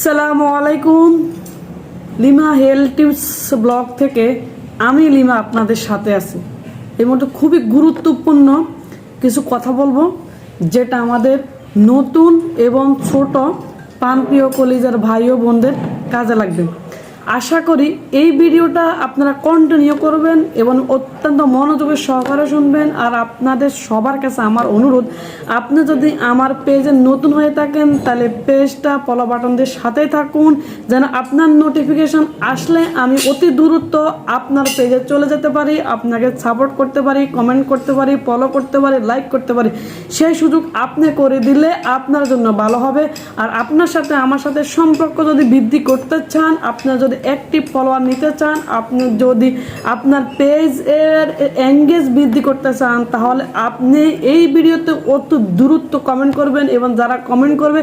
সালামু আলাইকুম। Lima health tips blog থেকে আমি লিমা আপনাদের সাথে আছি। এই মধ্যে খুবই গুরুত্বপূর্ণ কিছু কথা বলব, যেটা আমাদের নতুন এবং ছোট পানপ্রিয় কলিজার ভাই ও বোনদের কাজে লাগবে। আশা করি এই ভিডিওটা আপনারা কন্টিনিউ করবেন এবং অত্যন্ত মনোযোগের সহকারে শুনবেন। আর আপনাদের সবার কাছে আমার অনুরোধ, আপনি যদি আমার পেজে নতুন হয়ে থাকেন, তাহলে পেজটা ফলো বাটন দিয়ে সাথেই থাকুন, যেন আপনার নোটিফিকেশন আসলে আমি অতি দূরত্ব আপনার পেজে চলে যেতে পারি, আপনাকে সাপোর্ট করতে পারি কমেন্ট করতে পারি ফলো করতে পারি লাইক করতে পারি। সেই সুযোগ আপনি করে দিলে আপনার জন্য ভালো হবে। আর আপনার সাথে, আমার সাথে সম্পর্ক যদি বৃদ্ধি করতে চান, আপনার যদি অ্যাক্টিভ ফলোয়ার নিতে চান, আপনি যদি আপনার পেজ এর এঙ্গেজ বৃদ্ধি করতে চান, তাহলে আপনি এই ভিডিওতে অত দূরত্ব কমেন্ট করবেন এবং যারা কমেন্ট করবে,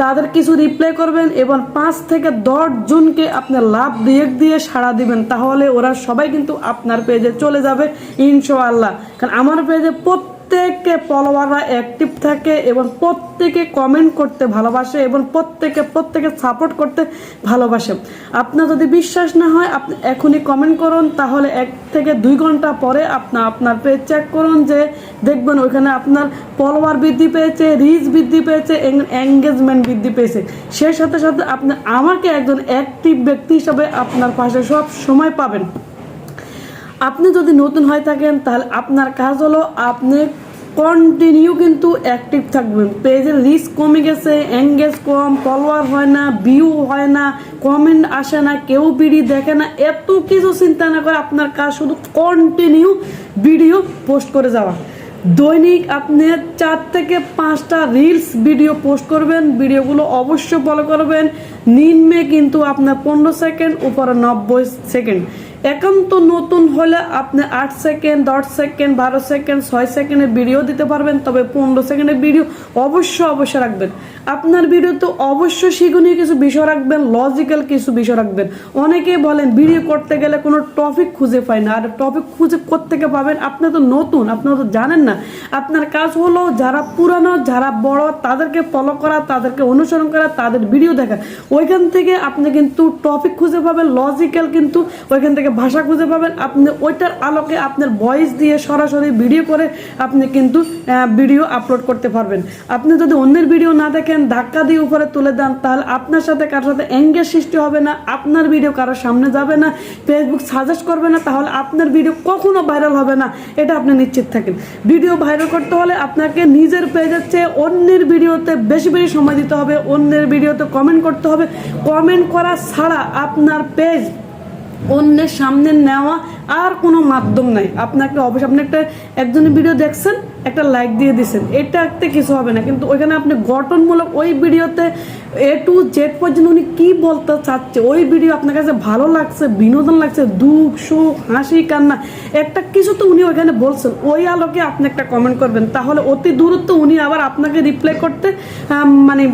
তাদের কিছু রিপ্লাই করবেন এবং পাঁচ থেকে দশ জনকে আপনি লাভ দিয়ে দিয়ে সাড়া দিবেন। তাহলে ওরা সবাই কিন্তু আপনার পেজে চলে যাবে, ইনশাআল্লাহ। কারণ আমার পেজে প্রত্যেকে ফলোয়াররা অ্যাক্টিভ থাকে এবং প্রত্যেকে কমেন্ট করতে ভালোবাসে এবং প্রত্যেকে প্রত্যেকে সাপোর্ট করতে ভালোবাসে। আপনার যদি বিশ্বাস না হয়, আপনি এখনই কমেন্ট করুন, তাহলে এক থেকে দুই ঘণ্টা পরে আপনার আপনার পেজ চেক করুন যে দেখবেন ওইখানে আপনার ফলোয়ার বৃদ্ধি পেয়েছে রিচ বৃদ্ধি পেয়েছে এঙ্গেজমেন্ট বৃদ্ধি পেয়েছে। সেই সাথে সাথে আপনি আমাকে একজন অ্যাক্টিভ ব্যক্তি হিসাবে আপনার পাশে সব সময় পাবেন। আপনি যদি নতুন হয়ে থাকেন, তাহলে আপনার কাজ হলো আপনি কন্টিনিউ কিন্তু অ্যাক্টিভ থাকবেন। পেজের রিস্ক কমে গেছে এঙ্গেজ কম ফলোয়ার হয় না ভিউ হয় না কমেন্ট আসে না, কেউ বিড়ি দেখে না, এত কিছু চিন্তা না করে আপনার কাজ শুধু কন্টিনিউ ভিডিও পোস্ট করে যাওয়া। দৈনিক আপনি চার থেকে পাঁচটা রিলস ভিডিও পোস্ট করবেন ভিডিওগুলো অবশ্যই ফলো করবেন। নিম্নে কিন্তু আপনার পনেরো সেকেন্ড উপরে নব্বই সেকেন্ড একান্ত নতুন হলে আপনি আট সেকেন্ড, দশ সেকেন্ড, বারো সেকেন্ড, ছয় সেকেন্ডের ভিডিও দিতে পারবেন, তবে পনেরো সেকেন্ডের ভিডিও অবশ্যই অবশ্যই রাখবেন। আপনার ভিডিওতে অবশ্যই শিখনীয় কিছু বিষয় রাখবেন লজিক্যাল কিছু বিষয় রাখবেন। অনেকেই বলেন ভিডিও করতে গেলে কোনো টপিক খুঁজে পাই না, আর টপিক খুঁজে কোত্থেকে পাবেন? আপনি তো নতুন আপনারা তো জানেন না। আপনার কাজ হলো যারা পুরানো, যারা বড়, তাদেরকে ফলো করা, তাদেরকে অনুসরণ করা, তাদের ভিডিও দেখা। ওইখান থেকে আপনি কিন্তু টপিক খুঁজে পাবেন লজিক্যাল কিন্তু ওইখান থেকে ভাষা খুঁজে পাবেন। আপনি ওইটার আলোকে আপনার ভয়েস দিয়ে সরাসরি ভিডিও করে আপনি কিন্তু ভিডিও আপলোড করতে পারবেন। আপনি যদি অন্যের ভিডিও না দেখেন, ধাক্কা দিয়ে উপরে তুলে দেন, তাহলে আপনার সাথে কারোর সাথে এঙ্গেজ সৃষ্টি হবে না, আপনার ভিডিও কারোর সামনে যাবে না ফেসবুক সাজেস্ট করবে না, তাহলে আপনার ভিডিও কখনো ভাইরাল হবে না। এটা আপনি নিশ্চিত থাকেন। ভিডিও ভাইরাল করতে হলে আপনাকে নিজের পেজের চেয়ে অন্যের ভিডিওতে বেশি বেশি সময় দিতে হবে, অন্যের ভিডিওতে কমেন্ট করতে হবে। কমেন্ট করা ছাড়া আপনার পেজ অন্যের সামনে নেওয়া আর কোনো মাধ্যম নাই। আপনাকে অবশ্যই, আপনি একটা, একজনের ভিডিও দেখছেন, একটা লাইক দিয়ে দিছেন। এটাতে কিছু হবে না। কিন্তু ওইখানে আপনি গঠনমূলক ওই ভিডিওতে এ টু জেড পর্যন্ত উনি কী বলতে চাচ্ছে, ওই ভিডিও আপনার কাছে ভালো লাগছে, বিনোদন লাগছে, দুঃখ, সুখ, হাসি, কান্না, একটা কিছু তো উনি ওইখানে বলছেন। ওই আলোকে আপনি একটা কমেন্ট করবেন। তাহলে অতি দূরত্ব উনি আবার আপনাকে রিপ্লাই করতে মানে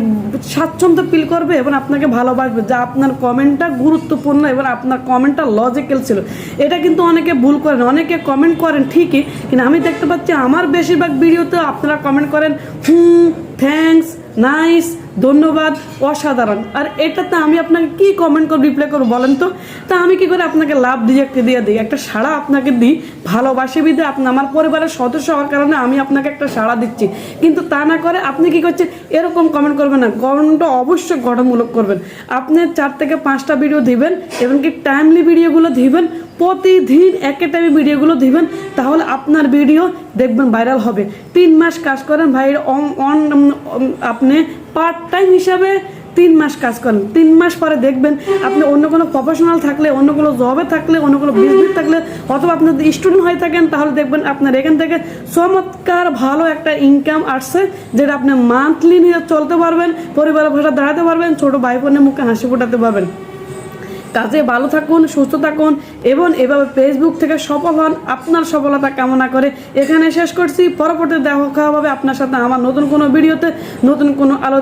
স্বাচ্ছন্দ্য ফিল করবে এবং আপনাকে ভালোবাসবে। যা আপনার কমেন্টটা গুরুত্বপূর্ণ এবং আপনার কমেন্টটা লজিক্যাল ছিল। এটা কিন্তু অনেকে ভুল করেন, অনেকে কমেন্ট করেন ঠিকই, কিন্তু আমি দেখতে পাচ্ছি আমার বেশিরভাগ ভিডিওতে আপনারা কমেন্ট করেন, হুম থ্যাঙ্কস নাইস ধন্যবাদ, অসাধারণ। আর এটাতে আমি আপনাকে কি কমেন্ট করে রিপ্লাই করব বলেন তো? তা আমি কি করে আপনাকে লাভ দিয়ে দিয়ে দিই? একটা সাড়া আপনাকে দিই, ভালোবাসি বিধে আপনি আমার পরিবারের সদস্য হওয়ার কারণে আমি আপনাকে একটা সাড়া দিচ্ছি। কিন্তু তা না করে আপনি কি করছেন? এরকম কমেন্ট করবেন না। কমেন্টটা অবশ্যই গঠনমূলক করবেন। আপনি চার থেকে পাঁচটা ভিডিও দিবেন, এবং কি টাইমলি ভিডিওগুলো দিবেন, প্রতিদিন একে টাইমে ভিডিওগুলো দিবেন, তাহলে আপনার ভিডিও দেখবেন ভাইরাল হবে। তিন মাস কাজ করেন ভাই অন আপনি পার্ট টাইম হিসাবে তিন মাস কাজ করেন। তিন মাস পরে দেখবেন আপনি অন্য কোনো প্রফেশনাল থাকলে, অন্য কোনো জবে থাকলে, অন্য কোনো বিজনেস থাকলে, অথবা আপনি যদি স্টুডেন্ট হয়ে থাকেন, তাহলে দেখবেন আপনার এখান থেকে চমৎকার ভালো একটা ইনকাম আসছে, যেটা আপনি মান্থলি নিয়ে চলতে পারবেন, পরিবারের ভাষা দাঁড়াতে পারবেন, ছোটো ভাই বোনের মুখে হাসি ফোটাতে পারবেন। কাজে ভালো থাকুন, সুস্থ থাকুন এবং এভাবে ফেসবুক থেকে সফল হন, আপনার সফলতা কামনা করে এখানে শেষ করছি। পরবর্তী দেখা হবে আপনার সাথে আমার নতুন কোনো ভিডিওতে, নতুন কোনো আলো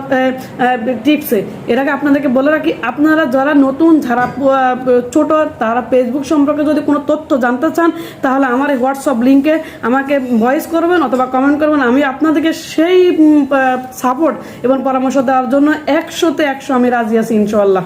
টিপসে এর আগে আপনাদেরকে বলে রাখি, আপনারা যারা নতুন, যারা ছোট, তারা ফেসবুক সম্পর্কে যদি কোনো তথ্য জানতে চান, তাহলে আমার এই হোয়াটসঅ্যাপ লিঙ্কে আমাকে ভয়েস করবেন অথবা কমেন্ট করবেন। আমি আপনাদেরকে সেই সাপোর্ট এবং পরামর্শ দেওয়ার জন্য একশোতে একশো আমি রাজি আছি ইনশাল্লাহ